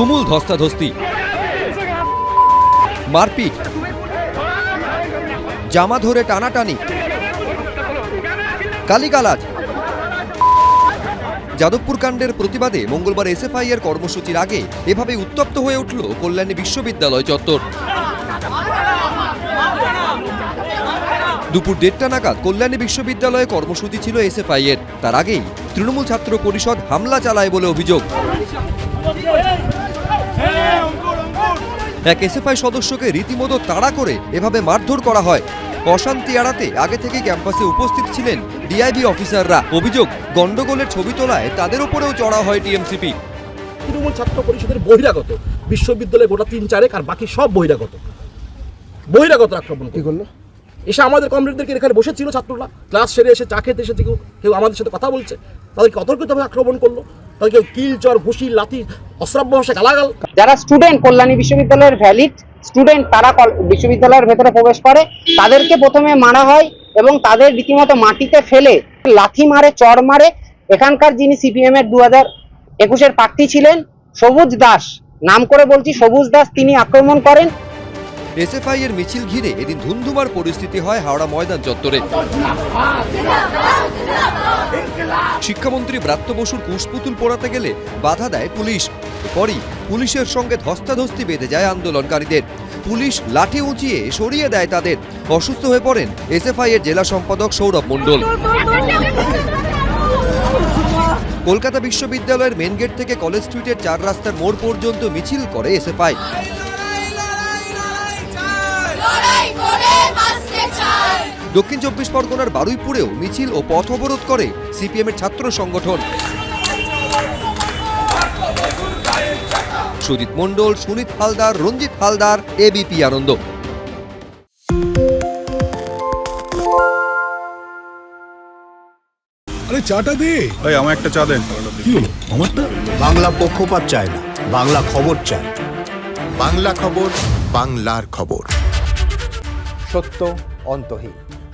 তুমুল ধস্তাধস্তি। মারপিট। জামা ধরে টানাটানি। কালিকালাজ যাদবপুর কাণ্ডের প্রতিবাদে মঙ্গলবার এসএফআই এর কর্মসূচির আগে এভাবে উত্তপ্ত হয়ে উঠল কল্যাণী বিশ্ববিদ্যালয় চত্বর। দুপুর দেড়টা নাগাদ কল্যাণী বিশ্ববিদ্যালয়ে কর্মসূচি ছিল এসএফআই এর। তার আগেই তৃণমূল ছাত্র পরিষদ হামলা চালায় বলে অভিযোগ। এক এসএফআই সদস্যকে রীতিমতো তাড়া করে এভাবে মারধর করা হয়। অশান্তি এড়াতে আগে থেকে ক্যাম্পাসে উপস্থিত ছিলেন ডিআইবি অফিসাররা। অভিযোগ গন্ডগোলের ছবি তোলায় তাদের উপরেও চড়া হয় টিএমসিপি। তৃণমূল ছাত্র পরিষদের বহিরাগত বিশ্ববিদ্যালয়ে গোটা তিন চারেক আর বাকি সব বহিরাগত। বহিরাগত আক্রমণ কি করল। এসে আমাদের কমরেডদেরকে এখানে বসেছিল ছাত্ররা। ক্লাস সেরে এসে চা খেতে এসেছে কেউ কেউ আমাদের সাথে কথা বলছে। তাদেরকে অতর্কিতভাবে আক্রমণ করল। তাদেরকে কিল চর ঘুষি লাথি অশ্রাব্য ভাষা গালাগাল। যারা স্টুডেন্ট কল্যাণী বিশ্ববিদ্যালয়ের ভ্যালিড স্টুডেন্ট তারা কল- বিশ্ববিদ্যালয়ের ভেতরে প্রবেশ করে। তাদেরকে প্রথমে মারা হয় এবং তাদের রীতিমতো মাটিতে ফেলে লাথি মারে চর মারে। এখানকার যিনি সিপিএম এর দু হাজার একুশের প্রার্থী ছিলেন সবুজ দাস। নাম করে বলছি সবুজ দাস তিনি আক্রমণ করেন। এসএফআই এর মিছিল ঘিরে এদিন ধুন্ধুমার পরিস্থিতি হয় হাওড়া ময়দান চত্বরে। শিক্ষামন্ত্রী ব্রাত্য বসুর কুশপুতুল পোড়াতে গেলে বাধা দেয় পুলিশ। পরই পুলিশের সঙ্গে ধস্তাধস্তি বেঁধে যায় আন্দোলনকারীদের। পুলিশ লাঠি উঁচিয়ে সরিয়ে দেয় তাদের। অসুস্থ হয়ে পড়েন এসএফআই এর জেলা সম্পাদক সৌরভ মণ্ডল। কলকাতা বিশ্ববিদ্যালয়ের মেন গেট থেকে কলেজ স্ট্রিটের চার রাস্তার মোড় পর্যন্ত মিছিল করে এসএফআই। দক্ষিণ চব্বিশ পরগনার বারুইপুরেও মিছিল ও পথ অবরোধ করে সিপিএম এর ছাত্র সংগঠন। সুজিত মণ্ডল সুনীত হালদার রঞ্জিত হালদার এবিপি আনন্দ। আরে চাটা দে। এই আমার একটা চা দেন। কি হলো? আমারটা? বাংলা পক্ষপাত চায় না বাংলা খবর চায়। বাংলা খবর বাংলার খবর। সত্য অন্তহীন।